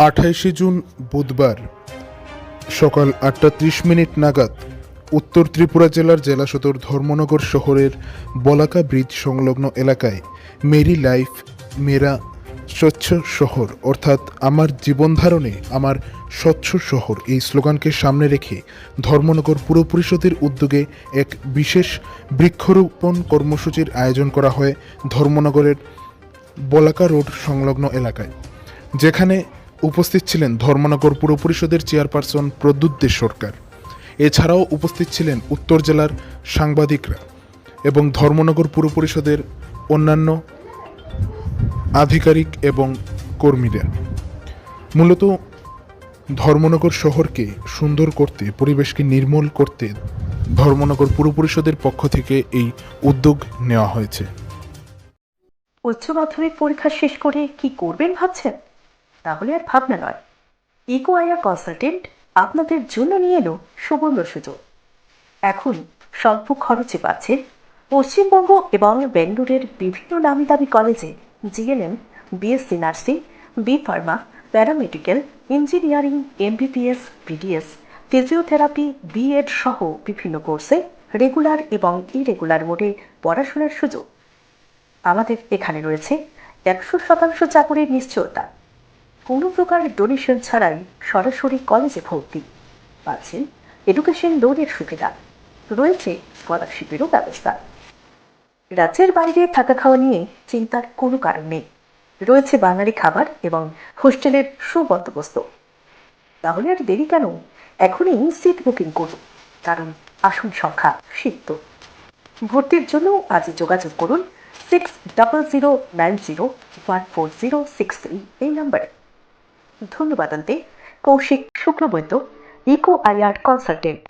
আঠাইশে June বুধবার সকাল আটটা ত্রিশ মিনিট নাগাদ উত্তর ত্রিপুরা জেলার জেলা সদর ধর্মনগর শহরের বলাকা ব্রিজ সংলগ্ন এলাকায় মেরি লাইফ, মেরা স্বচ্ছ শহর অর্থাৎ আমার জীবনধারণে আমার স্বচ্ছ শহর এই স্লোগানকে সামনে রেখে ধর্মনগর পুর পরিষদের উদ্যোগে এক বিশেষ বৃক্ষরোপণ কর্মসূচির আয়োজন করা হয় ধর্মনগরের বলাকা রোড সংলগ্ন এলাকায়, যেখানে উপস্থিত ছিলেন ধর্মনগর পুর পরিষদের চেয়ারপারসন প্রদ্যুৎ দে সরকার। এছাড়াও উপস্থিত ছিলেন উত্তর জেলার সাংবাদিকরা এবং ধর্মনগর পুর পরিষদের অন্যান্য আধিকারিক এবং কর্মীরা। মূলত ধর্মনগর শহরকে সুন্দর করতে, পরিবেশকে নির্মল করতে ধর্মনগর পুর পরিষদের পক্ষ থেকে এই উদ্যোগ নেওয়া হয়েছে। উচ্চ মাধ্যমিক পরীক্ষা শেষ করে কি করবেন ভাবছেন? তাহলে আর ভাবনা নয়। ইকো আয়া কনসালটেন্ট আপনাদের জন্য নিয়ে এলো সুবর্ণ সুযোগ। এখন স্বল্প খরচে পাচ্ছেন পশ্চিমবঙ্গ এবং বেঙ্গলোরের বিভিন্ন নামি দামি কলেজে GNM BSc nursing, B pharma, paramedical, engineering, MBBS, BDS, physiotherapy, BEd সহ বিভিন্ন কোর্সে রেগুলার এবং ইরেগুলার মোডে পড়াশোনার সুযোগ। আমাদের এখানে রয়েছে একশো শতাংশ চাকরির নিশ্চয়তা। কোনো প্রকার ডোনেশন ছাড়াই সরাসরি কলেজে ভর্তি। পাচ্ছেন এডুকেশন লোনের সুবিধা। রয়েছে স্কলারশিপেরও ব্যবস্থা। রাজ্যের বাইরে থাকা খাওয়া নিয়ে চিন্তার কোনো কারণ নেই। রয়েছে বাঙালি খাবার এবং হোস্টেলের সুবন্দোবস্ত। তাহলে আর দেরি কেন? এখনই সিট বুকিং করুন। কারণ আসন সংখ্যা সিদ্ধ ভর্তির জন্য আজই যোগাযোগ করুন six double zero nine zero one four zero six three এই নাম্বারে ধন্যবাদ আনতে Koushik Shuklabaidya eco IR consultant.